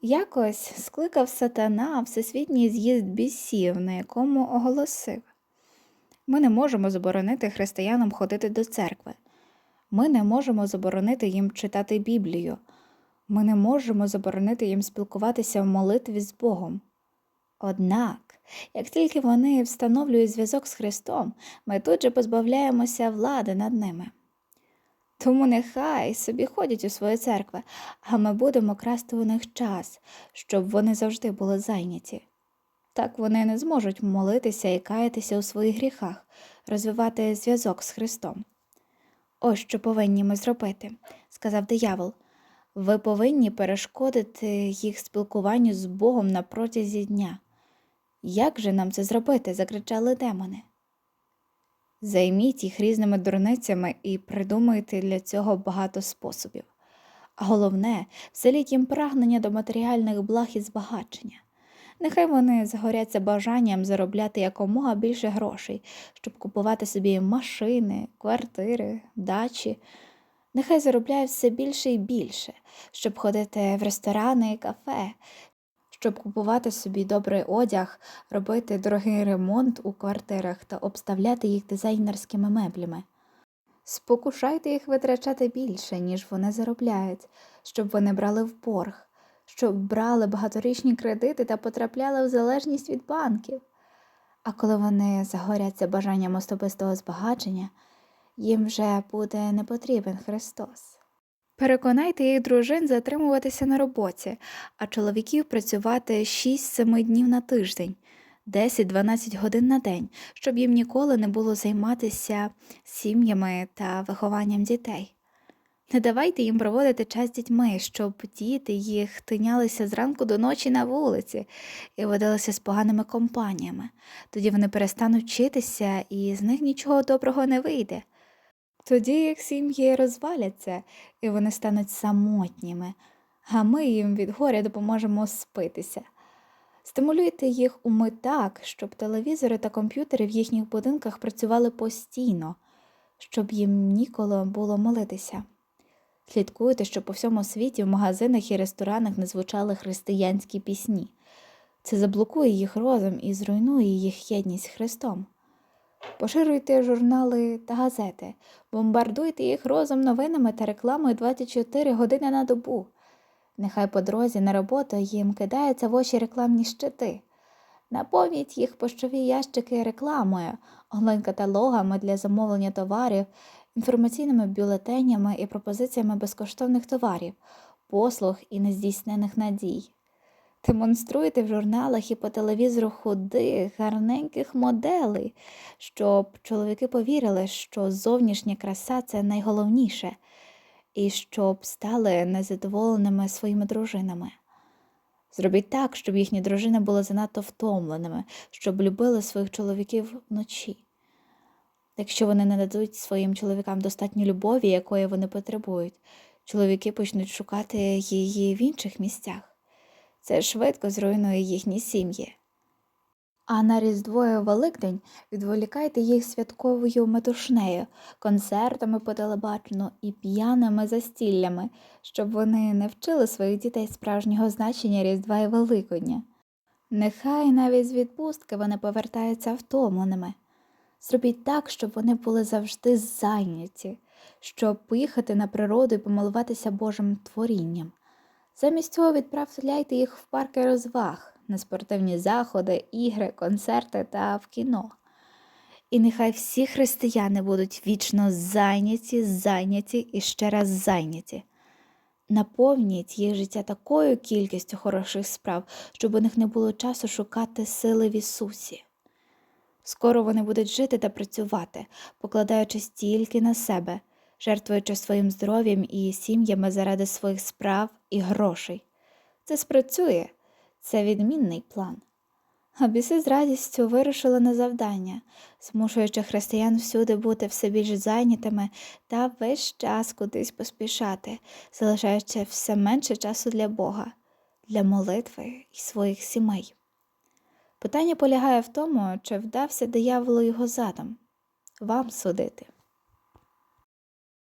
Якось скликав сатана всесвітній з'їзд бісів, на якому оголосив ми не можемо заборонити християнам ходити до церкви. Ми не можемо заборонити їм читати Біблію. Ми не можемо заборонити їм спілкуватися в молитві з Богом. Однак, як тільки вони встановлюють зв'язок з Христом, ми тут же позбавляємося влади над ними. Тому нехай собі ходять у свої церкви, а ми будемо красти у них час, щоб вони завжди були зайняті. Так вони не зможуть молитися і каятися у своїх гріхах, розвивати зв'язок з Христом. Ось що повинні ми зробити, сказав диявол. Ви повинні перешкодити їх спілкуванню з Богом на протязі дня. Як же нам це зробити? закричали демони. Займіть їх різними дурницями і придумайте для цього багато способів. А головне, вселіть їм прагнення до матеріальних благ і збагачення. Нехай вони загоряться бажанням заробляти якомога більше грошей, щоб купувати собі машини, квартири, дачі. Нехай заробляють все більше і більше, щоб ходити в ресторани і кафе, щоб купувати собі добрий одяг, робити дорогий ремонт у квартирах та обставляти їх дизайнерськими меблями. Спокушайте їх витрачати більше, ніж вони заробляють, щоб вони брали в борг, щоб брали багаторічні кредити та потрапляли в залежність від банків. А коли вони загоряться бажанням особистого збагачення, їм вже буде не потрібен Христос. Переконайте їх дружин затримуватися на роботі, а чоловіків працювати 6-7 днів на тиждень, 10-12 годин на день, щоб їм ніколи не було займатися сім'ями та вихованням дітей. Не давайте їм проводити час з дітьми, щоб діти їх тинялися зранку до ночі на вулиці і водилися з поганими компаніями. Тоді вони перестануть вчитися, і з них нічого доброго не вийде. Тоді їх сім'ї розваляться, і вони стануть самотніми, а ми їм від горя допоможемо спитися. Стимулюйте їх уми так, щоб телевізори та комп'ютери в їхніх будинках працювали постійно, щоб їм ніколи було молитися. Слідкуйте, щоб по всьому світі в магазинах і ресторанах не звучали християнські пісні. Це заблокує їх розум і зруйнує їх єдність Христом. Поширюйте журнали та газети, бомбардуйте їх розум новинами та рекламою 24 години на добу. Нехай по дорозі на роботу їм кидаються в очі рекламні щити. Наповніть їх поштові ящики рекламою, онлайн-каталогами для замовлення товарів, інформаційними бюлетенями і пропозиціями безкоштовних товарів, послуг і нездійснених надій. Демонструйте в журналах і по телевізору худих, гарненьких моделей, щоб чоловіки повірили, що зовнішня краса це найголовніше, і щоб стали незадоволеними своїми дружинами. Зробіть так, щоб їхні дружини були занадто втомленими, щоб любили своїх чоловіків вночі. Якщо вони не дадуть своїм чоловікам достатньо любові, якої вони потребують, чоловіки почнуть шукати її в інших місцях. Це швидко зруйнує їхні сім'ї. А на Різдво і Великдень відволікайте їх святковою метушнею, концертами по телебаченню і п'яними застіллями, щоб вони не вчили своїх дітей справжнього значення Різдва і Великодня. Нехай навіть з відпустки вони повертаються втомленими. Зробіть так, щоб вони були завжди зайняті, щоб поїхати на природу і помилуватися Божим творінням. Замість цього відправляйте їх в парки розваг, на спортивні заходи, ігри, концерти та в кіно. І нехай всі християни будуть вічно зайняті, зайняті і ще раз зайняті. Наповніть їх життя такою кількістю хороших справ, щоб у них не було часу шукати сили в Ісусі. Скоро вони будуть жити та працювати, покладаючись тільки на себе, жертвуючи своїм здоров'ям і сім'ями заради своїх справ і грошей. Це спрацює, це відмінний план. А біси з радістю вирушили на завдання, змушуючи християн всюди бути все більш зайнятими та весь час кудись поспішати, залишаючи все менше часу для Бога, для молитви і своїх сімей. Питання полягає в тому, чи вдався дияволу його задом, вам судити.